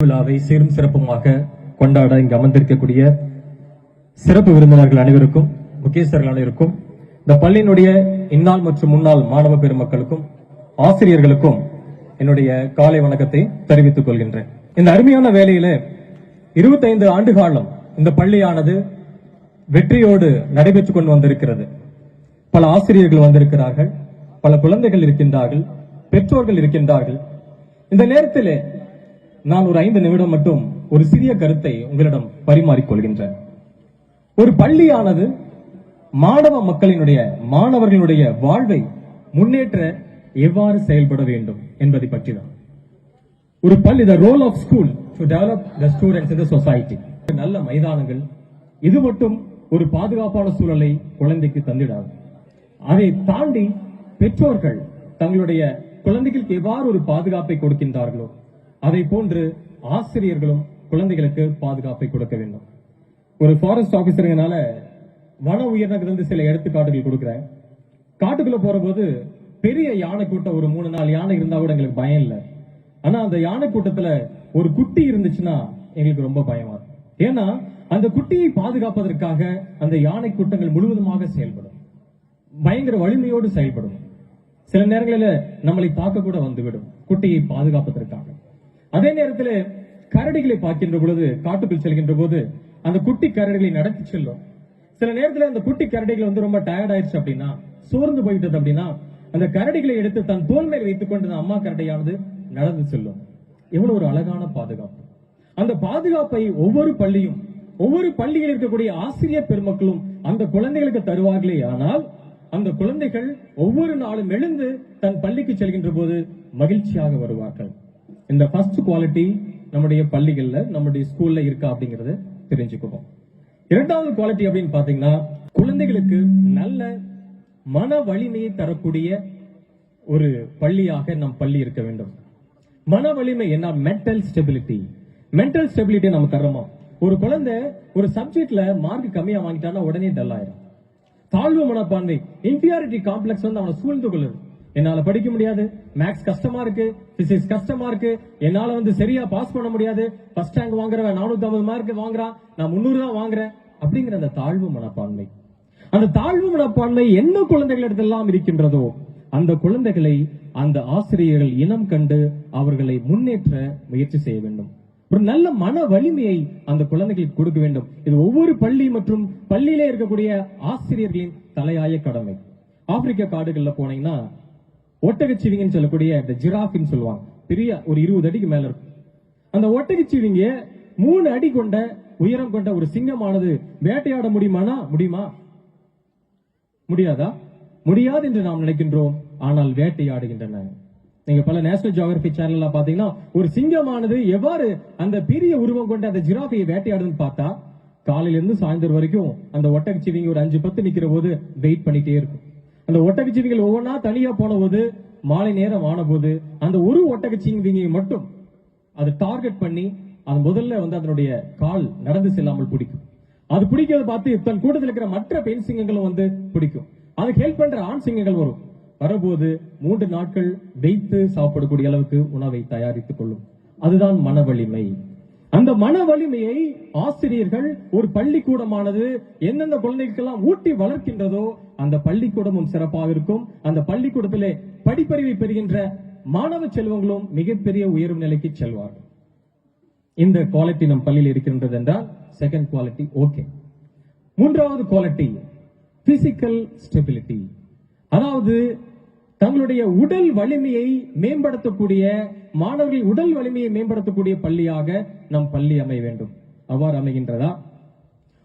விழாவை சீரும் சிறப்புமாக கொண்டாட இங்கு அமர்ந்திருக்கக்கூடிய சிறப்பு விருந்தினர்கள் அனைவருக்கும் முக்கியஸ்தர்கள் அனைவருக்கும் இந்த பள்ளியினுடைய இந்நாள் மற்றும் முன்னாள் மாணவ பெருமக்களுக்கும் ஆசிரியர்களுக்கும் என்னுடைய காலை வணக்கத்தை தெரிவித்துக் கொள்கின்றேன். இந்த அருமையான வேலையில 25 ஆண்டு காலம் இந்த பள்ளியானது வெற்றியோடு நடைபெற்றுக் கொண்டு வந்திருக்கிறது. பல ஆசிரியர்கள் வந்திருக்கிறார்கள் பல குழந்தைகள் இருக்கின்றார்கள் பெற்றோர்கள் இருக்கின்றார்கள். இந்த நேரத்திலே நான் ஒரு ஐந்து நிமிடம் மட்டும் ஒரு சிறிய கருத்தை உங்களிடம் பரிமாறிக்கொள்கின்றேன். ஒரு பள்ளியானது மாணவ மக்களினுடைய மாணவர்களுடைய வாழ்வை முன்னேற்ற எவ்வாறு செயல்பட வேண்டும் என்பதை பற்றி தான் ஒரு பள்ளி the role of school to develop the students in the society நல்ல மைதானங்கள் இது மட்டும் ஒரு பாதுகாப்பான சூழலை குழந்தைக்கு தந்திடாது. அதை தாண்டி பெற்றோர்கள் தங்களுடைய குழந்தைகளுக்கு எவ்வாறு ஒரு பாதுகாப்பை கொடுக்கின்றார்களோ அதை போன்று ஆசிரியர்களும் குழந்தைகளுக்கு பாதுகாப்பை கொடுக்க வேண்டும். ஒரு ஃபாரஸ்ட் ஆபீசருங்கனால வன உயிரினத்திலிருந்து சில எடுத்துக்காட்டுகள் கொடுக்குறேன். காட்டுக்குள்ள போற போது பெரிய யானை கூட்டம் ஒரு மூணு நாலு யானை இருந்தா கூட எங்களுக்கு பயம் இல்லை. ஆனா அந்த யானை கூட்டத்துல ஒரு குட்டி இருந்துச்சுன்னா எங்களுக்கு ரொம்ப பயமா இருக்கும். ஏன்னா அந்த குட்டியை பாதுகாப்பதற்காக அந்த யானை கூட்டங்கள் முழுவதுமாக செயல்படும். பயங்கர வலிமையோடு செயல்படும். சில நேரங்களில் நம்மளை தாக்க கூட வந்துவிடும் குட்டியை பாதுகாப்பதற்காக. அதே நேரத்தில் கரடிகளை பார்க்கின்ற பொழுது காட்டுக்குள் செல்கின்ற போது அந்த குட்டி கரடிகளை நடத்தி செல்லும். சில நேரத்தில் அந்த குட்டி கரடிகள் வந்து ரொம்ப டயர்ட் ஆயிடுச்சு அப்படின்னா சோர்ந்து போயிட்டது அப்படின்னா அந்த கரடிகளை எடுத்து தன் தோல் மேல் வைத்துக் கொண்டு அந்த அம்மா கரடியானது நடந்து செல்லும். எவ்வளவு ஒரு அழகான பாதுகாப்பு. அந்த பாதுகாப்பை ஒவ்வொரு பள்ளியும் ஒவ்வொரு பள்ளியில் இருக்கக்கூடிய ஆசிரியர் பெருமக்களும் அந்த குழந்தைகளுக்கு தருவார்களே. ஆனால் அந்த குழந்தைகள் ஒவ்வொரு நாளும் எழுந்து தன் பள்ளிக்கு செல்கின்ற போது மகிழ்ச்சியாக வருவார்கள். இந்த ஃபர்ஸ்ட் குவாலிட்டி நம்முடைய பள்ளிகள்ல நம்முடைய ஸ்கூல்ல இருக்கா அப்படிங்கறத தெரிஞ்சுக்குவோம். இரண்டாவது குவாலிட்டி அப்படின்னு பாத்தீங்கன்னா குழந்தைகளுக்கு நல்ல மன வலிமையை தரக்கூடிய ஒரு பள்ளியாக நம் பள்ளி இருக்க வேண்டும். மன வலிமை என்ன? மென்டல் ஸ்டெபிலிட்டி மென்டல் ஸ்டெபிலிட்டி நம்ம தரமா ஒரு குழந்தை ஒரு சப்ஜெக்ட்ல மார்க் கம்மியா வாங்கிட்டான்னா உடனே டல் ஆயிரும். தாழ்வு மனப்பான்மை இன்ஃபியாரிட்டி காம்ப்ளெக்ஸ் வந்து அவனை சூழ்ந்து கொள்ளுது. என்னால படிக்க முடியாது. மேக்ஸ் கஷ்டமா இருக்கு. பிசிக்ஸ் கஷ்டமா இருக்கு. என்னால வந்து சரியா பாஸ் பண்ண முடியாது. ஃபர்ஸ்ட் ரேங்க் வாங்குறவன் நானூத்தி ஐம்பது மார்க் வாங்குறான். நான் முன்னூறு தான் வாங்குறேன். அப்படிங்கிற அந்த தாழ்வு மனப்பான்மை. அந்த தாழ்வு மனப்பான்மை என்ன குழந்தைகளிடத்தெல்லாம் இருக்கின்றதோ அந்த குழந்தைகளை அந்த ஆசிரியர்கள் இனம் கண்டு அவர்களை முன்னேற்ற முயற்சி செய்ய வேண்டும். ஒரு நல்ல மன வலிமையை அந்த குழந்தைகளுக்கு கொடுக்க வேண்டும். இது ஒவ்வொரு பள்ளி மற்றும் பள்ளியிலே இருக்கக்கூடிய ஆசிரியர்களின் தலையாய கடமை. ஆப்பிரிக்க காடுகள்ல போனீங்கன்னா ஒட்டகச்சிவிங்கன்னு சொல்லக்கூடிய இந்த ஜிராஃபின்னு சொல்லுவாங்க. பெரிய ஒரு இருபது அடிக்கு மேல இருக்கும். அந்த ஒட்டகச்சிவிங்க மூணு அடி கொண்ட உயரம் கொண்ட ஒரு சிங்கமானது வேட்டையாட முடியுமானா? முடியுமா? முடியாதா? முடியாது என்று நாம் நினைக்கின்றோம். ஆனால் வேட்டையாடுகின்றன. நீங்க பல நேஷனல் ஜியோகிராபி சேனல்ல பாத்தீங்கன்னா ஒரு சிங்கமானது எவ்வாறு அந்த பெரிய உருவம் கொண்ட அந்த ஜிராஃபியை வேட்டையாடுதுன்னு பார்த்தா காலையில இருந்து சாயந்தரம் வரைக்கும் அந்த ஒட்டகச்சிவிங்க ஒரு அஞ்சு பத்து நிக்கிற போது வெயிட் பண்ணிட்டே இருக்கும். அந்த ஒட்டகச்சிவிங்கள் ஒவ்வொன்றா தனியா போன போது மாலை நேரம் ஆன போது அந்த ஒரு ஒட்டகச்சிவிங்கை மட்டும் அதை டார்கெட் பண்ணி அது முதல்ல வந்து அதனுடைய கால் நடந்து செல்லாமல் பிடிக்கும். அது பிடிக்கிறத பார்த்து தன் கூட்டத்தில் இருக்கிற மற்ற பெண் சிங்கங்களும் வந்து பிடிக்கும். அதுக்கு ஹெல்ப் பண்ற ஆண் சிங்கங்கள் வரும். வரபோது மூன்று நாட்கள் வைத்து சாப்பிடக்கூடிய அளவுக்கு உணவை தயாரித்துக் கொள்ளும். அதுதான் மன வலிமை அந்த மன வலிமையை ஆசிரியர்கள் ஒரு பள்ளிக்கூடமானது எந்தெந்த குழந்தைகளுக்கெல்லாம் ஊட்டி வளர்க்கின்றதோ அந்த பள்ளிக்கூடமும் சிறப்பாக இருக்கும். அந்த பள்ளிக்கூடத்திலே படிப்பறிவை பெறுகின்ற மாணவ செல்வங்களும் மிகப்பெரிய உயரும் நிலைக்கு செல்வார்கள். இந்த குவாலிட்டி நம் பள்ளியில் இருக்கின்றது என்றால் செகண்ட் குவாலிட்டி ஓகே மூன்றாவது குவாலிட்டி பிசிக்கல் ஸ்டெபிலிட்டி அதாவது தங்களுடைய உடல் வலிமையை மேம்படுத்தக்கூடிய மாணவர்கள் உடல் வலிமையை மேம்படுத்தக்கூடிய பள்ளியாக நம் பள்ளி அமைய வேண்டும். அவ்வாறு அமைகின்றதா?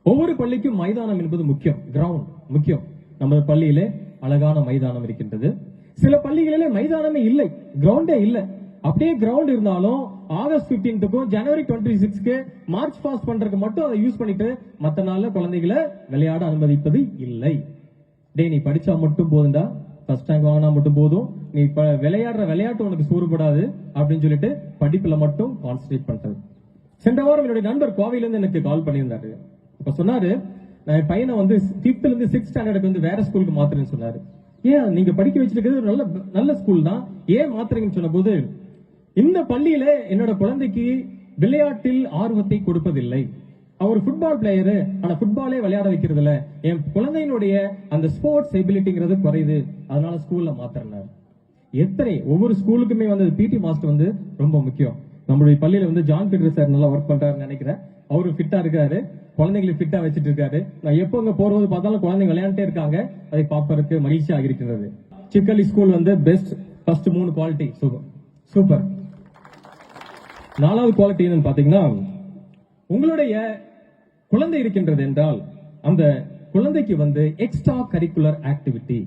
ஒவ்வொரு பள்ளிக்கும் மைதானம் என்பது முக்கியம் கிரவுண்ட் முக்கியம். நமது பள்ளியிலே அழகான மைதானம் இருக்கின்றது. சில பள்ளிகளிலே மைதானமே இல்லை கிரவுண்டே இல்லை. அப்படியே கிரவுண்ட் இருந்தாலும் ஆகஸ்ட் 15க்கும் ஜனவரி டுவெண்ட்டி சிக்ஸ்க்கு மார்ச் பாஸ் பண்றதுக்கு மட்டும் அதை யூஸ் பண்ணிட்டு மற்ற நாள்ல குழந்தைகளை விளையாட அனுமதிப்பது இல்லை. டேய் நீ படிச்சா மட்டும் போதுண்டா ஃபர்ஸ்ட் ரேங்க் வாங்கினா மட்டும் போதும். நீ இப்ப விளையாடுற விளையாட்டு உனக்கு சூறுபடாது அப்படின்னு சொல்லிட்டு படிப்புல மட்டும் கான்சன்ட்ரேட் பண்றது. சென்ற வாரம் என்னுடைய நண்பர் கோவையிலேருந்து எனக்கு கால் பண்ணியிருந்தாரு. இப்ப சொன்னாரு நான் என் பையனை வந்து பிப்த்ல இருந்து சிக்ஸ் ஸ்டாண்டர்டுக்கு வந்து வேற ஸ்கூலுக்கு மாத்துறேன்னு சொன்னாரு. ஏன்? நீங்க படிக்க வச்சிருக்கிறது நல்ல நல்ல ஸ்கூல் தான். ஏன் மாத்துறீங்கன்னு சொன்ன போது இந்த பள்ளியில என்னோட குழந்தைக்கு விளையாட்டில் ஆர்வத்தை கொடுப்பதில்லை. அவர் ஃபுட்பால் பிளேயரு ஆனா ஃபுட்பாலே விளையாட வைக்கிறது இல்ல என் குழந்தையினுடைய அந்த ஸ்போர்ட்ஸ் எபிலிட்டிங்கிறது குறையுது. அதனால ஸ்கூல்ல மாத்திரனார் எத்தனை ஒவ்வொரு ஸ்கூலுக்குமே வந்து பிடி மாஸ்டர் வந்து ரொம்ப முக்கியம். நம்மளுடைய பள்ளியில வந்து ஜான் பீட்டர் சார் நல்லா ஒர்க் பண்றாருன்னு நினைக்கிறேன். அவரும் ஃபிட்டா இருக்காரு. குழந்தைங்களை ஃபிட்டா வச்சுட்டு இருக்காரு. நான் எப்போ அங்க போறது பார்த்தாலும் குழந்தைங்க விளையாண்டே இருக்காங்க. அதை பார்ப்பதற்கு மகிழ்ச்சியாக இருக்கிறது. சிக்கலி ஸ்கூல் வந்து பெஸ்ட் ஃபர்ஸ்ட் மூணு குவாலிட்டி சூப்பர் சூப்பர் நாலாவது குவாலிட்டி என்னன்னு பாத்தீங்கன்னா உங்களுடைய குழந்தை இருக்கின்றது என்றால் அந்த குழந்தைக்கு வந்து எக்ஸ்ட்ரா கரிக்குலர் ஆக்டிவிட்டி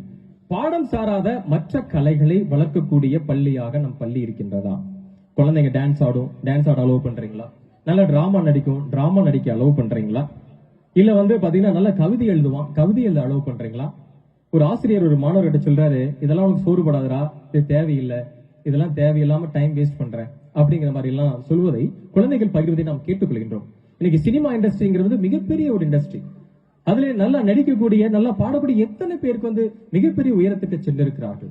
பாடம் சாராத மற்ற கலைகளை வளர்க்கக்கூடிய பள்ளியாக நம் பள்ளி இருக்கின்றதா? குழந்தைங்க டான்ஸ் ஆடும் டான்ஸ் ஆட அலோவ் பண்றீங்களா? நல்ல டிராமா நடிக்கும் டிராமா நடிக்க அலோவ் பண்றீங்களா? இல்ல வந்து பாத்தீங்கன்னா நல்ல கவிதை எழுதுவான் கவிதை எழுத அலோவ் பண்றீங்களா? ஒரு ஆசிரியர் ஒரு மாணவர்கிட்ட சொல்றாரு இதெல்லாம் உனக்கு சோறுபடாதரா இது தேவையில்லை இதெல்லாம் தேவையில்லாம டைம் வேஸ்ட் பண்றேன் அப்படிங்கிற மாதிரி எல்லாம் சொல்வதை குழந்தைகள் பகிர்வதை நாம் கேட்டுக்கொள்கின்றோம். இன்னைக்கு சினிமா இண்டஸ்ட்ரிங்கிறது மிகப்பெரிய ஒரு இண்டஸ்ட்ரி. அதுல நல்லா நடிக்கக்கூடிய நல்லா பாடக்கூடிய எத்தனை பேருக்கு வந்து மிகப்பெரிய உயரத்துக்கு சென்றிருக்கிறார்கள்.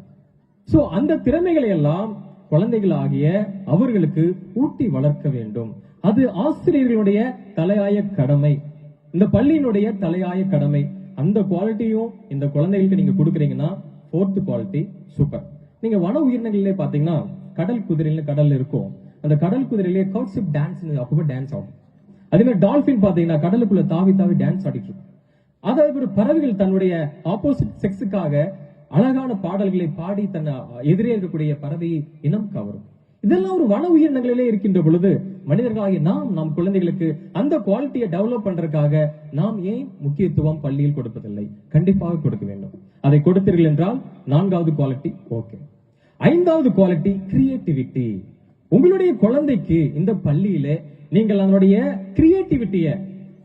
சோ அந்த திறமைகளை எல்லாம் குழந்தைகள் ஆகிய அவர்களுக்கு ஊட்டி வளர்க்க வேண்டும். அது ஆசிரியர்களுடைய தலையாய கடமை. இந்த பள்ளியினுடைய தலையாய கடமை. அந்த குவாலிட்டியும் இந்த குழந்தைகளுக்கு நீங்க கொடுக்குறீங்கன்னா ஃபோர்த் குவாலிட்டி சூப்பர் நீங்க வன உயிரினங்களிலே பாத்தீங்கன்னா கடல் குதிரையில கடல் இருக்கும். அந்த கடல் குதிரையிலே கவுட்ஷிப் டான்ஸ் அப்பவே டான்ஸ் ஆகும் அதே மாதிரி டால்பின் பாத்தீங்கன்னா கடலுக்குள்ள தாவி தாவி டான்ஸ் ஆடிட்டு இருக்கும். அதாவது ஒரு பறவைகள் தன்னுடைய ஆப்போசிட் செக்ஸுக்காக அழகான பாடல்களை பாடி தன் எதிரே இருக்கக்கூடிய பறவையை இனம் கவரும். இதெல்லாம் ஒரு வன உயிரினங்களிலே இருக்கின்ற பொழுது மனிதர்களாகிய நாம் நம் குழந்தைகளுக்கு அந்த குவாலிட்டியை டெவலப் பண்றதுக்காக நாம் ஏன் முக்கியத்துவம் பள்ளியில் கொடுப்பதில்லை? கண்டிப்பாக கொடுக்க வேண்டும். அதை கொடுத்தீர்கள் என்றால் நான்காவது குவாலிட்டி ஓகே ஐந்தாவது குவாலிட்டி கிரியேட்டிவிட்டி உங்களுடைய குழந்தைக்கு இந்த பள்ளியில நீங்கள் அதனுடைய கிரியேட்டிவிட்டிய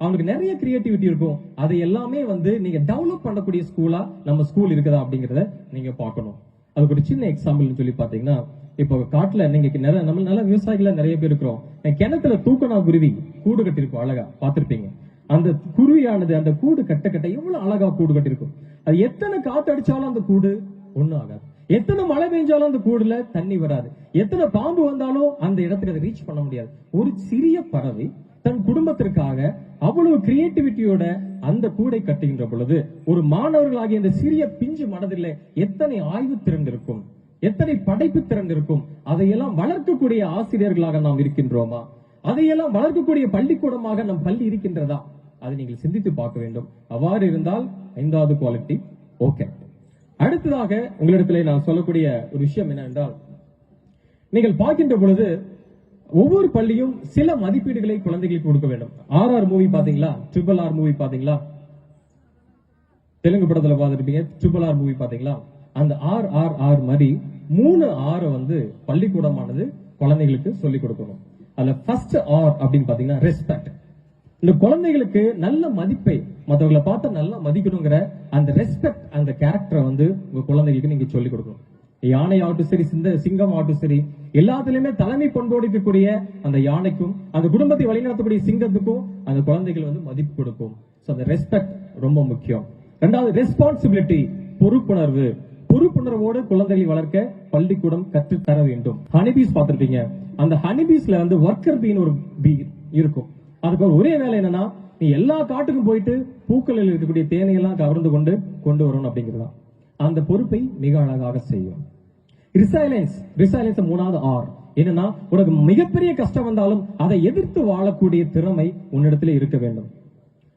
அவனுக்கு நிறைய கிரியேட்டிவிட்டி இருக்கும். அதை எல்லாமே வந்து நீங்க டெவலப் பண்ணக்கூடிய ஸ்கூலா நம்ம ஸ்கூல் இருக்குதா அப்படிங்கறத நீங்க பார்க்கணும். அதுக்கு ஒரு சின்ன எக்ஸாம்பிள்னு சொல்லி பாத்தீங்கன்னா இப்போ காட்டுல நீங்க நிறைய நம்ம நல்ல விவசாயிகள நிறைய பேர் இருக்கிறோம். கிணத்துல தூக்கணா குருவி கூடு கட்டிருக்கும் அழகா பார்த்திருப்பீங்க. அந்த குருவியானது அந்த கூடு கட்ட கட்ட எவ்வளவு அழகா கூடு கட்டிருக்கும் அது எத்தனை காத்து அடிச்சாலும் அந்த கூடு ஒண்ணும் ஆகாது. எத்தனை மழை பெஞ்சாலும் அந்த கூடுல தண்ணி வராது. எத்தனை பாம்பு வந்தாலும் அந்த இடத்துக்கு அதை ரீச் பண்ண முடியாது. ஒரு சிறிய பறவை தன் குடும்பத்திற்காக அவ்வளவு கிரியேட்டிவிட்டியோட அந்த கூடை கட்டுகின்ற பொழுது ஒரு மாணவர்களாகிய இந்த சிறிய பிஞ்சு மனதில் எத்தனை ஆய்வு திறன் இருக்கும் எத்தனை படைப்பு திறன் இருக்கும் அதையெல்லாம் வளர்க்கக்கூடிய ஆசிரியர்களாக நாம் இருக்கின்றோமா? அதையெல்லாம் வளர்க்கக்கூடிய பள்ளிக்கூடமாக நம் பள்ளி இருக்கின்றதா? அதை நீங்கள் சிந்தித்து பார்க்க வேண்டும். அவ்வாறு இருந்தால் ஐந்தாவது குவாலிட்டி ஓகே அடுத்ததாக உங்களிடத்தில் நான் சொல்லக்கூடிய ஒரு விஷயம் என்னவென்றால் நீங்கள் பார்க்கின்ற பொழுது ஒவ்வொரு பள்ளியும் சில மதிப்பீடுகளை குழந்தைகளுக்கு கொடுக்க வேண்டும். ஆர் ஆர் மூவி பாத்தீங்களா ட்ரிபிள் ஆர் மூவி பாத்தீங்களா தெலுங்கு படத்துல பார்த்துருப்பீங்க. ட்ரிபிள் ஆர் மூவி பாத்தீங்களா அந்த ஆர் ஆர் ஆர் மாதிரி மூணு ஆறு வந்து பள்ளிக்கூடமானது குழந்தைகளுக்கு சொல்லிக் கொடுக்கணும். அதுல ஃபர்ஸ்ட் ஆர் அப்படின்னு பாத்தீங்கன்னா ரெஸ்பெக்ட் இந்த குழந்தைகளுக்கு நல்ல மதிப்பை மற்றவங்களை பார்த்து நல்லா மதிக்கணுங்கிற அந்த ரெஸ்பெக்ட் அந்த கேரக்டரை வந்து உங்க குழந்தைகளுக்கு நீங்க சொல்லிக் கொடுக்கணும். யானை ஆகட்டும் சரி சிந்த சிங்கம் ஆகட்டும் சரி எல்லாத்துலயுமே தலைமை பண்போடு இருக்கக்கூடிய அந்த யானைக்கும் அந்த குடும்பத்தை வழிநடத்தக்கூடிய சிங்கத்துக்கும் அந்த குழந்தைகள் வந்து மதிப்பு கொடுக்கும். ஸோ அந்த ரெஸ்பெக்ட் ரொம்ப முக்கியம். ரெண்டாவது ரெஸ்பான்சிபிலிட்டி பொறுப்புணர்வு. பொறுப்புணர்வோடு குழந்தைகளை வளர்க்க பள்ளிக்கூடம் கற்றுத் தர வேண்டும். ஹனிபீஸ் பார்த்துருப்பீங்க. அந்த ஹனிபீஸ்ல வந்து ஒர்க்கர் பீன் ஒரு பீ இருக்கும். அதுக்கு ஒரே வேலை என்னன்னா நீ எல்லா காட்டுக்கும் போயிட்டு பூக்களில் இருக்கக்கூடிய தேனையெல்லாம் கவர்ந்து கொண்டு கொண்டு வரணும் அப்படிங்கிறது தான். அந்த பொறுப்பை மிக அழகாக செய்யும். ரிசைலன்ஸ் ரிசைலன்ஸ் மூணாவது ஆர் என்னன்னா உனக்கு மிகப்பெரிய கஷ்டம் வந்தாலும் அதை எதிர்த்து வாழக்கூடிய திறமை உன்னிடத்துல இருக்க வேண்டும்.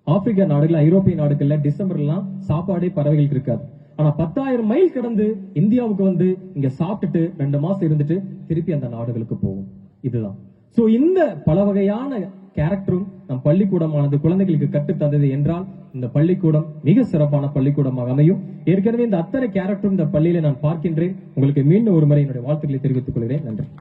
ஆப்பிரிக்கா நாடுகள் ஐரோப்பிய நாடுகள்ல டிசம்பர்லாம் சாப்பாடே பறவைகளுக்கு இருக்காது. ஆனா பத்தாயிரம் மைல் கடந்து இந்தியாவுக்கு வந்து இங்க சாப்பிட்டுட்டு ரெண்டு மாசம் இருந்துட்டு திருப்பி அந்த நாடுகளுக்கு போகும். இதுதான். சோ இந்த பல வகையான கேரக்டரும் நம் பள்ளிக்கூடமானது குழந்தைகளுக்கு கற்றுத்தந்தது என்றால் இந்த பள்ளிக்கூடம் மிக சிறப்பான பள்ளிக்கூடமாக அமையும். ஏற்கனவே இந்த அத்தனை கேரக்டரும் இந்த பள்ளியில நான் பார்க்கின்றேன். உங்களுக்கு மீண்டும் ஒரு முறை என்னுடைய வாழ்த்துக்களை தெரிவித்துக் கொள்கிறேன். நன்றி.